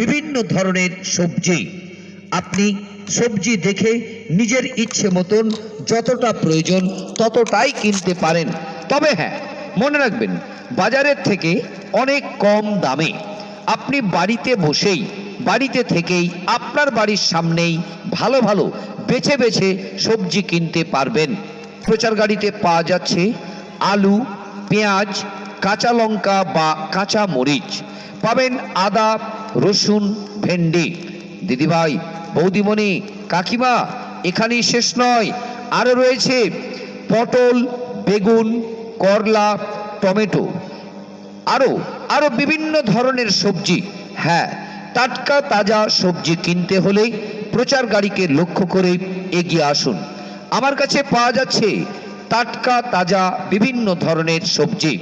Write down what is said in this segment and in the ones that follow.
বিভিন্ন ধরনের সবজি। আপনি সবজি দেখে নিজের ইচ্ছে মতন যতটা প্রয়োজন ততটাই কিনতে পারেন। তবে হ্যাঁ মনে রাখবেন, বাজারের থেকে অনেক কম দামে আপনি বাড়িতে বসেই, বাড়িতে থেকেই আপনার বাড়ির সামনেই ভালো ভালো বেছে বেছে সবজি কিনতে পারবেন। প্রচার গাড়িতে পাওয়া যাচ্ছে আলু, পেঁয়াজ, কাঁচা লঙ্কা বা কাঁচা মরিচ। পাবেন আদা রসুন ভেন্ডি। দিদিভাই, বৌদিমণি, কাকিমা, এখানেই শেষ নয়। আরও রয়েছে পটল, বেগুন, করলা, টমেটো। আরও আরও বিভিন্ন ধরনের সবজি। হ্যাঁ টাটকা তাজা সবজি কিনতে হলে প্রচার গাড়িকে লক্ষ্য করে এগিয়ে আসুন। আমার কাছে পাওয়া যাচ্ছে টাটকা তাজা বিভিন্ন ধরনের সবজি।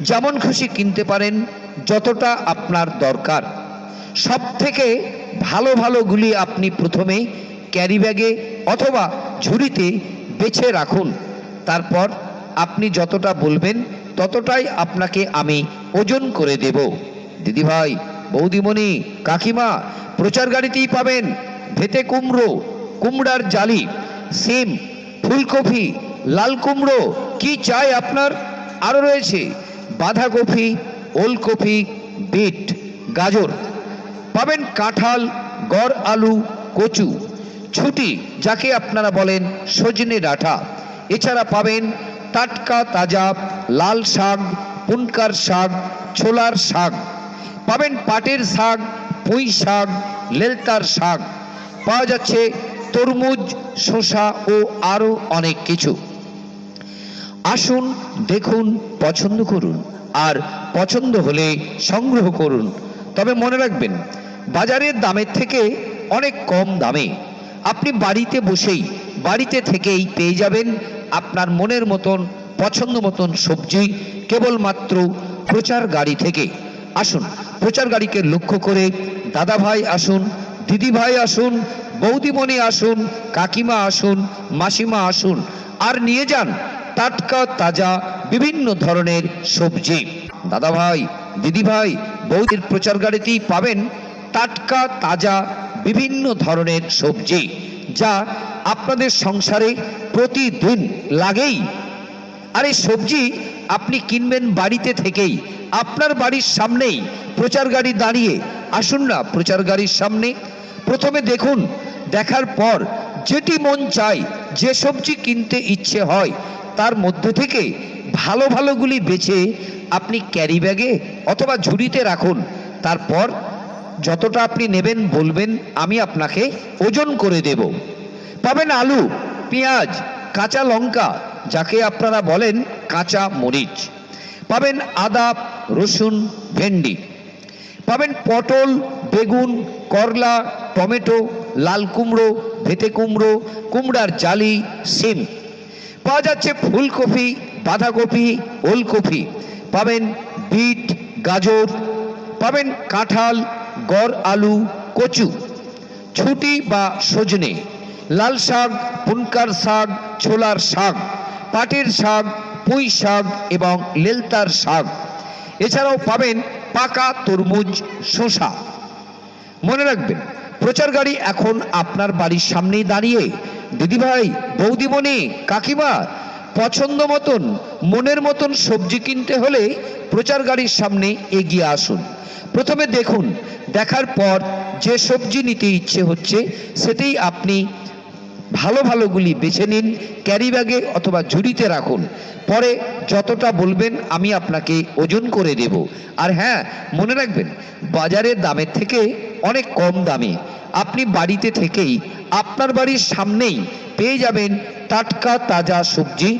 যেমন খুশি কিনতে পারেন যতটা আপনার দরকার। সব থেকে ভালো ভালোগুলি আপনি প্রথমে ক্যারি ব্যাগে অথবা ঝুড়িতে বেছে রাখুন। তারপর আপনি যতটা বলবেন ততটাই আপনাকে আমি ওজন করে দেব। দিদিভাই বৌদিমণি, কাকিমা, প্রচার গাড়িতেই পাবেন ভেতে কুমড়ো, কুমড়ার জালি, সিম, ফুলকপি, লাল কুমড়ো, কি চাই আপনার? আরও রয়েছে বাঁধাকপি, ওলকপি, বিট, গাজর। পাবেন কাঁঠাল, গড় আলু, কচু। ছুটি যাকে আপনারা বলেন সজনে ডাঁটা। এছাড়া পাবেন টাটকা তাজা লাল শাক, পুনকার শাক, ছোলার শাক। পাবেন পাটের শাক, পুঁই শাক, লেলতার শাক। পাওয়া যাচ্ছে তরমুজ, শসা ও আরও অনেক কিছু। আসুন, দেখুন, পছন্দ করুন। আর পছন্দ হলে সংগ্রহ করুন। তবে মনে রাখবেন বাজারের দামের থেকে অনেক কম দামে। আপনি বাড়িতে বসেই, বাড়িতে থেকেই পেয়ে যাবেন আপনার মনের মতন, পছন্দ মতন সবজি কেবলমাত্র প্রচার গাড়ি থেকে। আসুন, প্রচার গাড়িকে লক্ষ্য করে দাদা ভাই আসুন দিদি ভাই আসুন, বৌদিমণি আসুন, কাকিমা আসুন, মাসিমা আসুন, আর নিয়ে যান টাটকা, তাজা, বিভিন্ন ধরনের সবজি। দাদা ভাই দিদি ভাই বৌদির প্রচার গাড়িতেই পাবেন টাটকা, তাজা, বিভিন্ন ধরনের সবজি যা আপনাদের সংসারে প্রতিদিন লাগেই। আর এই সবজি আপনি কিনবেন বাড়িতে থেকেই, আপনার বাড়ির সামনেই। প্রচার গাড়ি দাঁড়িয়ে, আসুন না প্রচার গাড়ির সামনে। প্রথমে দেখুন, দেখার পর যেটি মন চায়, যে সবজি কিনতে ইচ্ছে হয়, তার মধ্যে থেকে ভালো ভালোগুলি বেছে আপনি ক্যারি ব্যাগে অথবা ঝুড়িতে রাখুন। তারপর যতটা আপনি নেবেন, বলবেন, আমি আপনাকে ওজন করে দেব। পাবেন আলু, পেঁয়াজ, কাঁচা লঙ্কা, যাকে আপনারা বলেন কাঁচা মরিচ। পাবেন আদা রসুন, ভেন্ডি। পাবেন পটল, বেগুন, করলা, টমেটো, লাল কুমড়ো ভেতে কুমড়ো, কুমড়ার জালি, সিম। পাওয়া যাচ্ছে ফুলকপি, বাঁধাকপি, ওলকপি। পাবেন বিট, গাজর। পাবেন কাঁঠাল গড় আলু, কচু, ছুটি বা সজনে, লাল শাক, পুনকার শাক, ছোলার শাক, পাটের শাক, পুঁই শাক এবং লেলতার শাক। এছাড়াও পাবেন পাকা তরমুজ, শসা। মনে রাখবেন, প্রচার গাড়ি এখন আপনার বাড়ির সামনেই দাঁড়িয়ে। দিদিভাই, বৌদিমণি, কাকিমা, পছন্দ মতন, মনের মতন সবজি কিনতে হলে প্রচার গাড়ির সামনে এগিয়ে আসুন। প্রথমে দেখুন, দেখার পর যে সবজি নিতে ইচ্ছে হচ্ছে, সেটাই আপনি ভালো ভালোগুলি বেছে নিন, ক্যারি ব্যাগে অথবা ঝুড়িতে রাখুন। পরে যতটা বলবেন, আমি আপনাকে ওজন করে দেব। আর হ্যাঁ মনে রাখবেন বাজারের দামের থেকে অনেক কম দামে। আপনি বাড়িতে থেকেই আপনার বাড়ির সামনেই পেয়ে যাবেন টাটকা তাজা সবজি